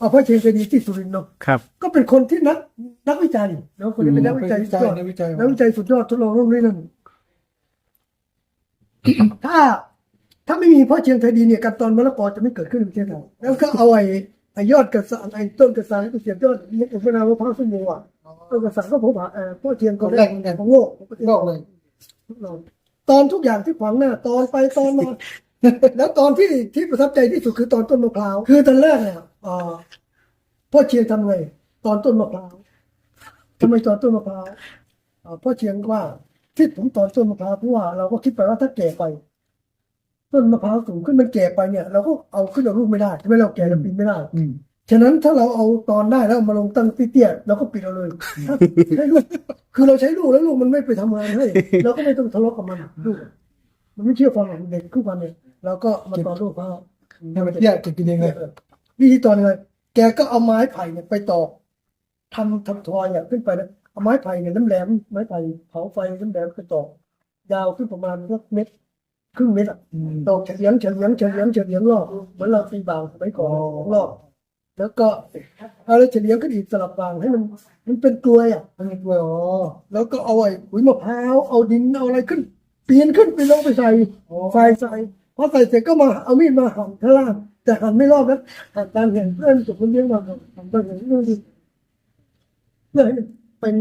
เอาพระเชียงคดีที่สุรินทร์เนาะครับ ก็เป็นคนที่นักนักวิจัยเนาะคนนี้เป็นนักวิจัยวิสุดจัยยอดนักวิจัยนักวิจัยสุดยอดทดลองเรื่องนี้นั่นถ้าถ้าไม่มีพ่อเชียงไทยดีเนี่ยการตอนมะละกอจะไม่เกิดขึ้นในประเทศเราแล้วก็เอาไอ้ไอ้ยอดกระสังไอ้ต้นกระสังไอ้เสียบยอดนี่อุปนามะพร้าวส้มโออะต้นกระสังก็ผมว่าเอ่อพ่อเชียงคนแรกเหมือนกันของโลกโลกเลยตอนทุกอย่างที่ขวางหน้า ตอนไปตอนมาแล้วตอนที่ที่ประทับใจที่สุดคือตอนต้นมะพร้าวคือตอนแรกเนี่ยเอ่อ พ่อเชียงทำไงตอนต้นมะพร้าวทำไมตอนต้นมะพร้าวเอ่อพ่อเชียงว่าที่ผมตอนต้นมะพร้าวเพราะว่าเราก็คิดไปว่าถ้าแก่ไป ต้นมะพร้าวสูงขึ้นมันแก่ไปเนี่ย เราก็เอาขึ้นเอาลูกไม่ได้ใช่ไหมเราแก่เราปีนไม่ได้อืมฉะนั้นถ้าเราเอาตอนได้แล้วเอามาลงตั้งเตี้ยๆเราก็ปิดเอาเลยถ้าให้ลูกคือเราใช้ลูกแล้วลูกมันไม่ไปทำงานให้เราก็ไม่ต้องทะเลาะกับมันลูกมันไม่เชื่อฟังหรอกเด็กทุกวันเนี่ยเราก็มาตอนลูกเขาให้มันเตี้ยจะกินยังไง วิธีตอนเลยแกก็เอาไม้ไผ่เนี่ยไปตอกทำทำทอยเนี่ยขึ้นไปนะเอาไม้ไผ่เนี่ยน้ำแหลมไม้ไผ่เผาไฟน้ำแหลมไปตอกยาวขึ้นประมาณสักเม็ดครึ่งเม็ดอะอืมตอกเฉลียงเฉลียงเฉลียงเฉลียงรอบเหมือนเราตีบางสมัยก่อนอ๋อรอบแล้วก็เอาแล้วเฉลียงขึ้นอีกสลับบางให้มันมันเป็นกลวยอะมันมีกล้วยอ๋อแล้วก็เอาไอ้ปุ๋ยมะพร้าวเอาดินเอาอะไรขึ้น เปลี่ยนขึ้นไปลงไปใส่ใส่ใส่พอใส่เสร็จก็มาเอามีดมาหั่นข้างล่าง แต่หันไม่รอบนะหั่นตามเห็นเพื่อนสุกคนเลี้ยงมาหั่นตามเห็นนู่นนี่เพื่อให้มันเป็น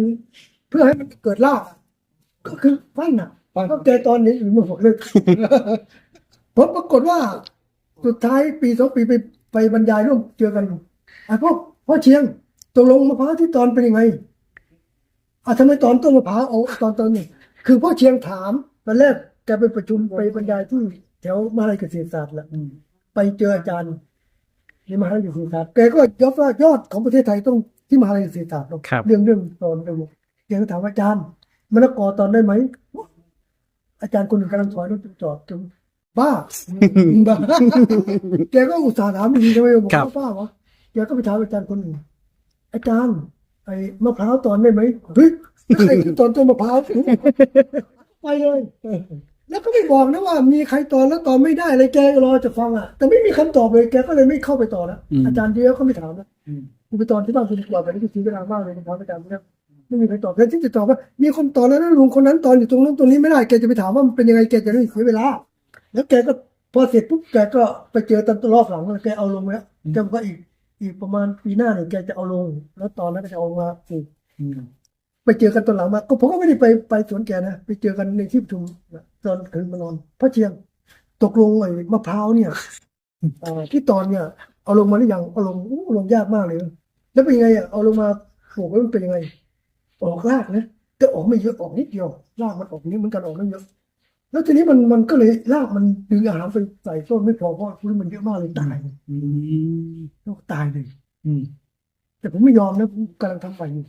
เพื่อให้มันเกิดราก็คือฟันอะก็แกตอนนี้อยู่มาหกเลยผลปรากฏว่า สุดท้ายปีสองปีไปไปบรรยายร่วมเจอกันไอ้พ่อพ่อเชียงตกลงมะพร้าวที่ตอนเป็นยังไงอะทำไมตอนต้นมะพร้าวเอาตอนตอนนี้คือพ่อเชียงถามตอนแรกแกไปประชุมไปบรรยายที่แถวมหาลัยเกษตรศาสตร์แหละ ไปเจออาจารย์ในมหาลัยเกษตรศาสตร์แกก็ยกว่ายอดของประเทศไทยต้องที่มหาลัยเกษตรศาสตร์หรอกครับ เรื่องเรื่องตอนเรื่องแกก็ถามว่าอาจารย์มะละกอตอนได้ไหมอาจารย์คนหนึ่งกำลังถอยรถจอดจนบ้าบ้าแกก็อุตส่าห์ถามดีๆทำไมบอกครับว่าบ้าวะแกก็ไปถามอาจารย์คนหนึ่งอาจารย์ ไอ้มะพร้าวตอนได้ไหมเฮ้ยไม่เคยตอนต้นมะพร้าวไปเลย แล้วก็ไม่บอกนะว่ามีใครตอนแล้วตอนไม่ได้เลยแกรอจะฟังอะ แต่ไม่มีคำตอบเลยแกก็เลยไม่เข้าไปต่อแล้วอืมอาจารย์เดียวก็ไม่ถามนะอืมคุณไปตอนที่บ้านคุณดีกว่าไปนี่ก็ซื้อเวลามากเลยคุณพาอาจารย์เนี่ยไม่มีใครตอบแทนที่จะตอบว่ามีคนตอนแล้วนะลุงคนนั้นตอนอยู่ตรงนั้นตรงนี้ไม่ได้แกจะไปถามว่ามันเป็นยังไงแกจะได้ไม่เสียเวลา แล้วแกก็พอเสร็จปุ๊บแกก็ไปเจอตอนรอบหลังแล้วแกเอาลงแล้วแกบอกว่าอีกอีกประมาณปีหน้าเนี่ยแกจะเอาลง แล้วตอนนั้นก็จะเอามาปลูกอืม ไปเจอกันตอนหลังมาก็ผมก็ไม่ได้ไปไปสวนแกนะไปเจอกันในที่ประชุมตอนคืนมานอนพระเชียง ตกลงไอ้มะพร้าวเนี่ยเอ่อที่ตอนเนี่ย เอาลงมาหรือยังเอาลงอู้ลงยากมากเลย แล้วเป็นยังไงอะเอาลงมาปลูกแล้วมันเป็นยังไง ออกรากนะแต่ออกไม่เยอะออกนิดเดียวรากมันออกนี้เหมือนกันออกไม่เยอะแล้วทีนี้มันมันก็เลยรากมันดึงอาหารไปใส่ต้นไม่พอเพราะว่าพื้นมันเยอะมากเลยตายอืมแล้วตายเลย อืม แต่ผมไม่ยอมนะผมกำลังทำใหม่อยู่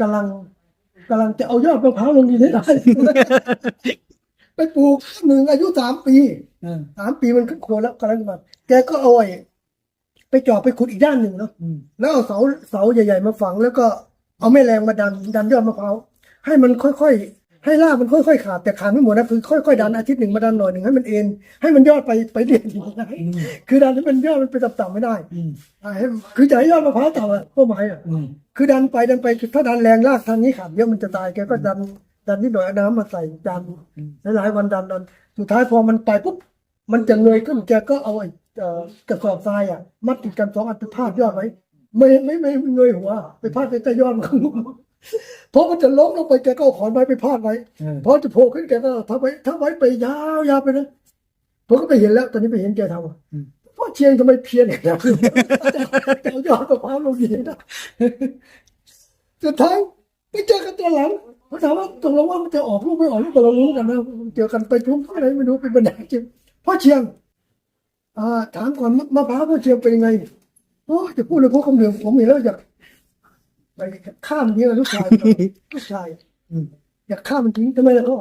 กำลังกำลังจะเอายอดมะพร้าวลงดินให้ได้ไปปลูกหนึ่งอายุสามปีอ่าสามปีมันขึ้นโคนแล้วกำลังมาแกก็เอาไอ้ไปเจาะไปขุดอีกด้านหนึ่งเนาะอืมแล้วเอาเสาเสาใหญ่ ๆ มาฝัง แล้วก็เอาแม่แรงมาดันดันยอดมะพร้าวให้มันค่อยๆ ให้รากมันค่อยๆขาดแต่ขาดไม่หมดนะคือค่อยๆดันอาทิตย์หนึ่งมาดันหน่อยหนึ่งให้มันเอ็นให้มันยอดไปไปเรียนได้อืมคือดันให้มันยอดมันไปต่ำๆไม่ได้อืมอ่าให้คือจะให้ยอดมะพร้าวต่ำอะเป้าหมายอะอืมคือดันไปดันไปถ้าดันแรงรากทางนี้ขาดเยอะมันจะตายแกก็ดันดันนิดหน่อยเอาน้ำมาใส่ดันหลายๆวันดันดันสุดท้ายพอมันไปปุ๊บมันจะเงยขึ้นแกก็เอาไอ้เอ่อกระสอบทรายอะมัดติดกันสองอันไปพาดยอดไว้ไม่ไม่ไม่ไม่เงยหัวไปพาดใต้ยอดมันก็งุม เพราะมันจะล้มลงไปแกก็เอาขอนไม้ไปพาดไว้เออพอจะโผล่ขึ้นแกก็ทำไว้ทำไว้ไปยาวๆไปนะผมก็ไปเห็นแล้ว ตอนนี้ไปเห็นแกทำอะพ่อเชียงทำไมเพี้ยนอย่างนี้แต่เอายอดมะพร้าวลงดินนะสุดท้ายไปเจอกันตัวหลังเขาถามว่าตกลงว่ามันจะออกลูกไม่ออกลูกก็เรารู้กันนะเจอกันไปชุมอะไรไม่รู้เป็นบันไดจริงพ่อเชียงอ่าถามก่อนมะมะพร้าวพ่อเชียงเป็นยังไงโอ้จะพูดเลยเพราะคำเดียวผมเห็นแล้วอยาก ไปข้ามนี้เลยลูกชายลูกชายอืมอยากฆ่ามันทิ้งทำไมล่ะพ่อ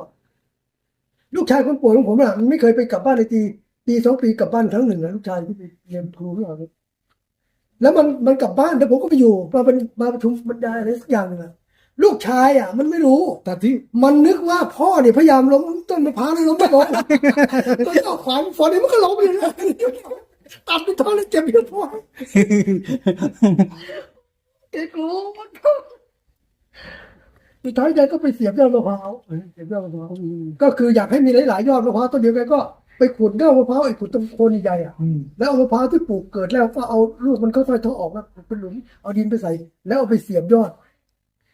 ลูกชายคนป่วยของผมอะมันไม่เคยไปกลับบ้านในตีปีสองปีกลับบ้านครั้งหนึ่งนะลูกชายที่ไปเรียนครูหรือเปล่าแล้วมันมันกลับบ้านแต่ผมก็ไปอยู่มาเป็นมาประชุมบรรยายอะไรสักอย่างหนึงอะลูกชายอะ มันไม่รู้ตัดทิ้งมันนึกว่าพ่อเนี่ยพยายามล้มต้นมะพร้าวเลยล้มไม่ล้มมันเอาขวานฝอนนี้มันก็ล้มเลยนะตัดไปท้องแล้วเจ็บเยอะพอ แกกลัวมันสุดท้ายแกก็ไปเสียบยอดมะพร้าวเสียบยอดมะพร้าวก็คืออยากให้มีหลายๆยอดมะพร้าวต้นเดียวแกก็ไปขุดยอดมะพร้าวไอ้ขุดตรงโคนใหญ่ๆอะอืมแล้วเอามะพร้าวที่ปลูกเกิดแล้วก็เอาลูกมันค่อยๆเทาะออกมาปลูกเป็นหลุมเอาดินไปใส่ แล้วเอาไปเสียบยอด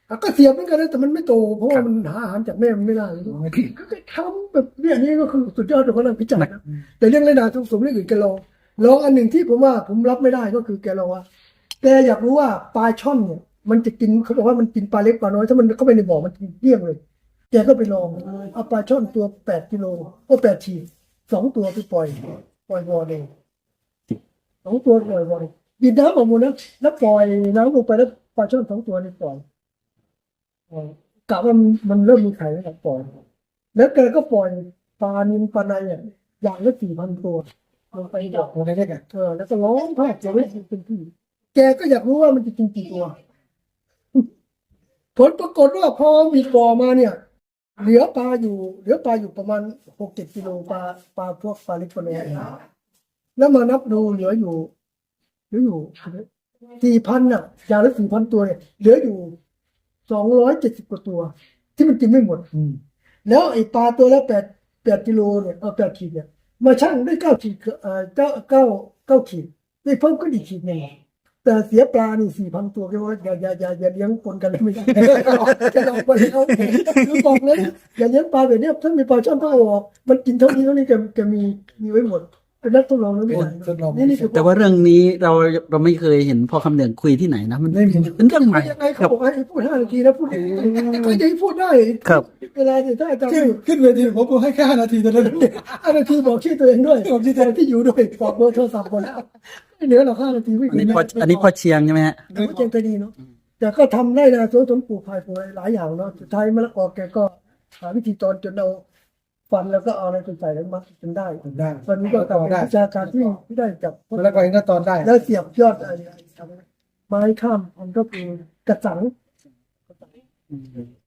อะก็เสียบเหมือนกันนะแต่มันไม่โตเพราะว่ามันหาอาหารจากแม่มันไม่ได้ก็ไปทำแบบเนี่ยนี่ก็คือสุดยอดของคนนั้นพิจารณาแต่เรื่องไรนาทุกสมเรื่องอื่นแกลองลองอันหนึ่งที่ผมว่าผมรับไม่ได้ก็คือแกลองว่า แกอยากรู้ว่าปลาช่อนเนี่ยมันจะกินเขาบอกว่ามันกินปลาเล็กปลาน้อยถ้ามันเข้าไปในบ่อมันกินเกลี้ยงเลย แกก็ไปลองเอาปลาช่อนตัวแปดกิโลก็แปดขีดสองตัวไปปล่อย ปล่อยบ่อเองสองตัวปล่อยบ่อยดินน้ำออกหมดแล้วแล้วปล่อยน้ำลงไปแล้วปลาช่อนสองตัวนี่ปล่อยกะว่ามันเริ่มมีไข่แล้วปล่อย แล้วแกก็ปล่อยปลานินปลาในอะอย่างละสี่พันตัวลงไปดอกอ้ได้ได้กันเออแล้วก็ร้องภาคจะไม่เป็นที่ แกก็อยากรู้ว่ามันจะกินกี่ตัว ผลปรากฏว่าพอมีบ่อมาเนี่ย เหลือปลาอยู่ เหลือปลาอยู่ประมาณหกเจ็ดกิโลปลาปลาพวกปลาเล็กปลาน้อยแล้วมานับดูเหลืออยู่ เหลืออยู่สี่พันอะอย่างละสี่พันตัวเนี่ยเหลืออยู่สองร้อยเจ็ดสิบกว่าตัว ที่มันกินไม่หมดอืมแล้วไอ้ปลาตัวละแปดแปดกิโลเนี่ยเออแปดขีดเนี่ยมาชั่งได้เก้าขีดเอ่อเก้าเก้าเก้าขีดได้เพิ่มขึ้นอีกขีดหนึ่ง แต่เสียปลานี่สี่พันตัวแกว่าอย่าอย่าอย่าอย่าเลี้ยงปนกันเลยไม่ได้จะลองไปแล้วคือบอกเลยอย่าเลี้ยงปลาแบบนี้ถ้ามีปลาช่อนต้องเอาออกมันกินเท่านี้เท่านี้แกแกมีมีไว้หมดเป็นนักทดลองแล้วไม่ได้ทดลองนี่นี่คือแต่ว่าเรื่องนี้เราเราไม่เคยเห็นพ่อคำเหลืองคุยที่ไหนนะมันไม่มีเป็นเรื่องใหม่ยังไงเขาบอกให้พูดห้านาทีนะพูดก็จะให้พูดได้ครับเวลาเนี่ยถ้าอาจารย์ขึ้นเวทีผมก็ให้แค่ห้านาทีเท่านั้นห้านาทีบอกชื่อตัวเองด้วยบอกชื่อตัวที่อยู่ด้วยบอกเบอร์โทรศัพท์หมดแล้ว เหลือหรอกห้านาทีไม่อันถึนี้งพ่ออันนี้พ่อเชียงใช่ไหมฮะแต่ก็เจงใจดีเนาะแต่ก็ทำได้นะสวนสวนปลูกพายปลูกอะไรหลายอย่างเนาะสุดท้ายมะละกอแกก็หาวิธีตอนจนเอาฟันแล้วก็เอาอะไรไปใส่แล้วมัดจนได้ได้ ตอนนี้ก็กลายเป็นได้ วิชาการที่ที่ได้จากแล้วก็เองก็ตอนได้ แล้วเสียบยอดอะไรไม้ข้ามมันก็คือกระสัง